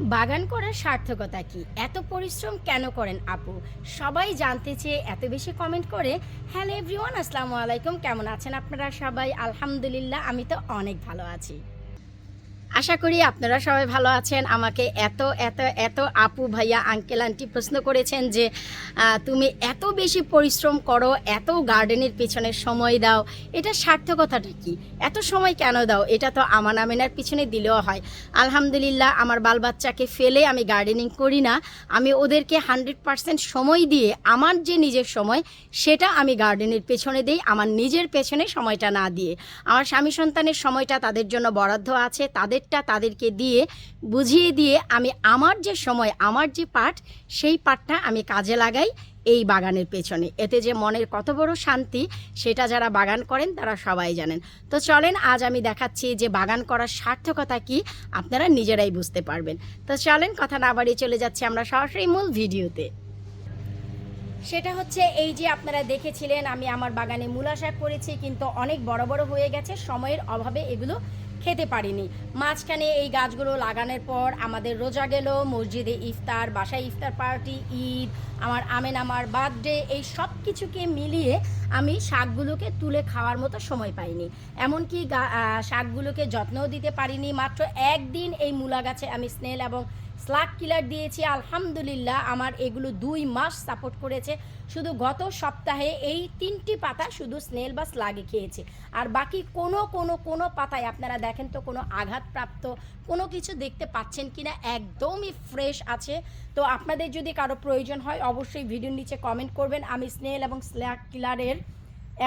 বাগান করার সার্থকতা কি? এত পরিশ্রম কেন করেন আপু? সবাই জানতে চেয়ে এত বেশি কমেন্ট করে হ্যালো এভরিওয়ান আসসালামু আলাইকুম, কেমন আছেন আপনারা সবাই? আলহামদুলিল্লাহ, আমি তো অনেক ভালো আছি। আশা করি আপনারা সবাই ভালো আছেন। আমাকে এত এত এত আপু ভাইয়া আঙ্কেল আন্টি প্রশ্ন করেছেন যে তুমি এত বেশি পরিশ্রম করো, এত গার্ডেনের পেছনে সময় দাও, এটা সার্থকতাটা কি? এত সময় কেন দাও? এটা তো আমার আমিনার পিছনে দিলেও হয়। আলহামদুলিল্লাহ, আমার বাল বাচ্চাকে ফেলে আমি গার্ডেনিং করি না। আমি ওদেরকে হান্ড্রেড পার্সেন্ট সময় দিয়ে আমার যে নিজের সময়, সেটা আমি গার্ডেনের পেছনে দিই, আমার নিজের পেছনে সময়টা না দিয়ে। আমার স্বামী সন্তানের সময়টা তাদের জন্য বরাদ্দ আছে তাদেরটা তাদেরকে দিয়ে, বুঝিয়ে দিয়ে আমি আমার যে সময়, আমার যে পাঠ, সেই পাঠটা আমি কাজে লাগাই এই বাগানের পেছনে। এতে যে মনের কত বড় শান্তি, সেটা যারা বাগান করেন, তারা সবাই জানেন। তো চলেন, আজ আমি দেখাচ্ছি যে বাগান করার সার্থকতা কি, আপনারা নিজেরাই বুঝতে পারবেন। তো চলেন, কথা না বাড়িয়ে চলে যাচ্ছি আমরা সরাসরি মূল ভিডিওতে। সেটা হচ্ছে এই যে আপনারা দেখেছিলেন, আমি আমার বাগানে মূলা শাক করেছি, কিন্তু অনেক বড় বড় হয়ে গেছে, সময়ের অভাবে এগুলো খেতে পারিনি। মাঝখানে এই গাছগুলো লাগানোর পর আমাদের রোজা গেল, মসজিদে ইফতার, বাসায় ইফতার পার্টি, ঈদ, আমার আমেন, আমার বার্থডে, এই সব কিছুকে মিলিয়ে আমি শাকগুলোকে তুলে খাওয়ার মতো সময় পাইনি। এমনকি শাকগুলোকে যত্নও দিতে পারিনি। মাত্র একদিন এই মূলা গাছে আমি স্নেল এবং স্লাগ কিলার দিয়েছি, আলহামদুলিল্লাহ, আমার এগুলো দুই মাস সাপোর্ট করেছে। শুধু গত সপ্তাহে এই তিনটি পাতা শুধু স্নেল বা স্লাগে খেয়েছে। আর বাকি কোনো কোনো কোনো পাতায় আপনারা দেখেন তো কোনো আঘাতপ্রাপ্ত, কোনো কিছু দেখতে পাচ্ছেন কিনা, একদমই ফ্রেশ আছে। তো আপনাদের যদি কারও প্রয়োজন হয়, অবশ্যই ভিডিওর নিচে কমেন্ট করবেন। আমি স্নেল এবং স্ল্যাগ কিলারের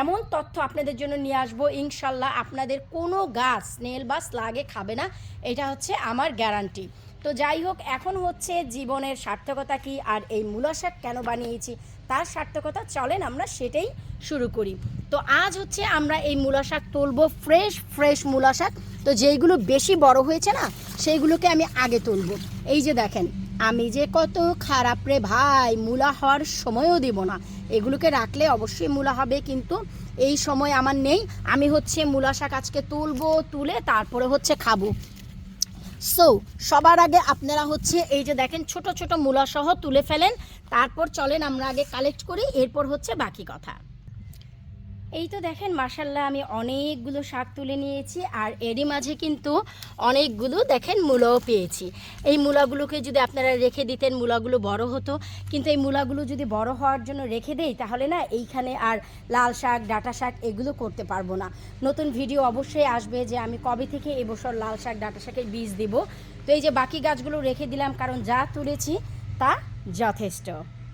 এমন তথ্য আপনাদের জন্য নিয়ে আসব। ইনশাল্লাহ আপনাদের কোনো গাছ স্নেল বা স্লাগে খাবে না। এটা হচ্ছে আমার গ্যারান্টি তো যাই হোক, এখন হচ্ছে জীবনের সার্থকতা কি আর এই মূলা শাক কেন বানিয়েছি, তার সার্থকতা চলেন আমরা সেটাই শুরু করি। তো আজ হচ্ছে আমরা এই মূলা শাক তুলবো ফ্রেশ ফ্রেশ মূলা শাক। তো যেইগুলো বেশি বড় হয়েছে না, সেইগুলোকে আমি আগে তুলবো। এই যে দেখেন, আমি যে কত খারাপ রে ভাই, মূলা হওয়ার সময়ও দেব না। এগুলোকে রাখলে অবশ্যই মূলা হবে, কিন্তু এই সময় আমার নেই। আমি হচ্ছে মূলা শাক আজকে তুলবো, তুলে তারপরে হচ্ছে খাব। সো সবার আগে আপনারা হচ্ছে এই যে দেখেন ছোট ছোট মূলাসহ তুলে ফেলেন। তারপর চলেন আমরা আগে কালেক্ট করি, এরপর হচ্ছে বাকি কথা। এই তো দেখেন মার্শাল্লাহ আমি অনেকগুলো শাক তুলে নিয়েছি আর এরই মাঝে কিন্তু অনেকগুলো, দেখেন, মূলাও পেয়েছি। এই মূলাগুলোকে যদি আপনারা রেখে দিতেন, মূলাগুলো বড় হতো। কিন্তু এই মূলাগুলো যদি বড় হওয়ার জন্য রেখে দেই, তাহলে না, এইখানে আর লাল শাক, ডাটা শাক এগুলো করতে পারব না। নতুন ভিডিও অবশ্যই আসবে যে আমি কবে থেকে এবছর লাল শাক, ডাটা শাকের বীজ দেব। তো এই যে বাকি গাছগুলো রেখে দিলাম, কারণ যা তুলেছি তা যথেষ্ট।